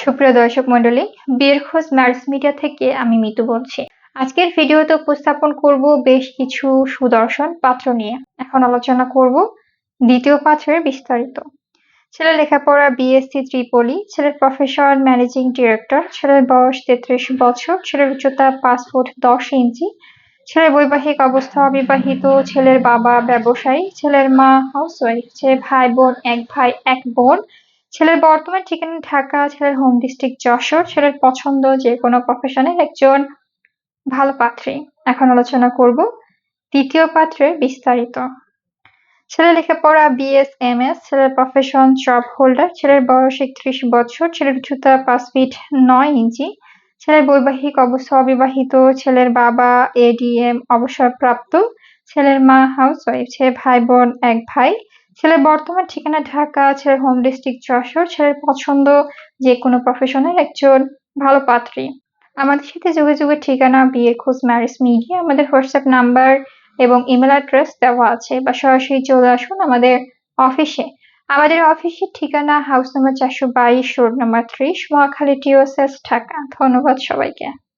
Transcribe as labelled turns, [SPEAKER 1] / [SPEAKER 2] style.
[SPEAKER 1] সুপ্রিয় দর্শক মন্ডলী বিয়ের খোঁজ ম্যারিজ মিডিয়া থেকে আমি মিতু বলছি। আজকের ভিডিওতে উপস্থাপন করব বেশ কিছু সুদর্শন পাত্র নিয়ে। এখন আলোচনা করব দ্বিতীয় পাত্রের বিস্তারিত। ছেলের লেখাপড়া বিএসসি ত্রিপলি, ছেলের প্রফেশন ম্যানেজিং ডিরেক্টর ছেলের বয়স তেত্রিশ বছর, ছেলের উচ্চতা পাঁচ ফুট দশ ইঞ্চি, ছেলের বৈবাহিক অবস্থা অবিবাহিত, ছেলের বাবা ব্যবসায়ী, ছেলের মা হাউসওয়াইফ ছেলের ভাই বোন, এক ভাই, এক বোন ছেলের বর্তমান ঠিকানা ঢাকা, ছেলের হোম ডিস্ট্রিক্ট যশোর, ছেলের পছন্দ যে কোনো প্রফেশনের একজন ভালো পাত্রী। এখন আলোচনা করব তৃতীয় পাত্রের বিস্তারিত। ছেলের লেখাপড়া বিএস এম এস ছেলের প্রফেশন জব হোল্ডার ছেলের বয়স একত্রিশ বছর, ছেলের উচ্চতা পাঁচ ফিট নয় ইঞ্চি, ছেলের বৈবাহিক অবস্থা অবিবাহিত, ছেলের বাবা এডিএম অবসরপ্রাপ্ত, ছেলের মা হাউস ওয়াইফ ছেলের ভাই বোন এক ভাই ছেলের বর্তমান ঠিকানা ঢাকা, ছেলের হোম ডিস্ট্রিক্ট যশোর, ছেলের পছন্দ যে কোনো প্রফেশনের একজন ভালো পাত্রী। আমাদের সাথে যোগাযোগের ঠিকানা বিয়ে খোঁজ ম্যারিজ মিডিয়া আমাদের হোয়াটসঅ্যাপ নাম্বার এবং ইমেল অ্যাড্রেস দেওয়া আছে বা সরাসরি চলে আসুন আমাদের অফিসে আমাদের অফিসের ঠিকানা হাউস নাম্বার চারশো বাইশ রোড নাম্বার ত্রিশ, মহাখালী টিওএসএস ঢাকা। ধন্যবাদ সবাইকে।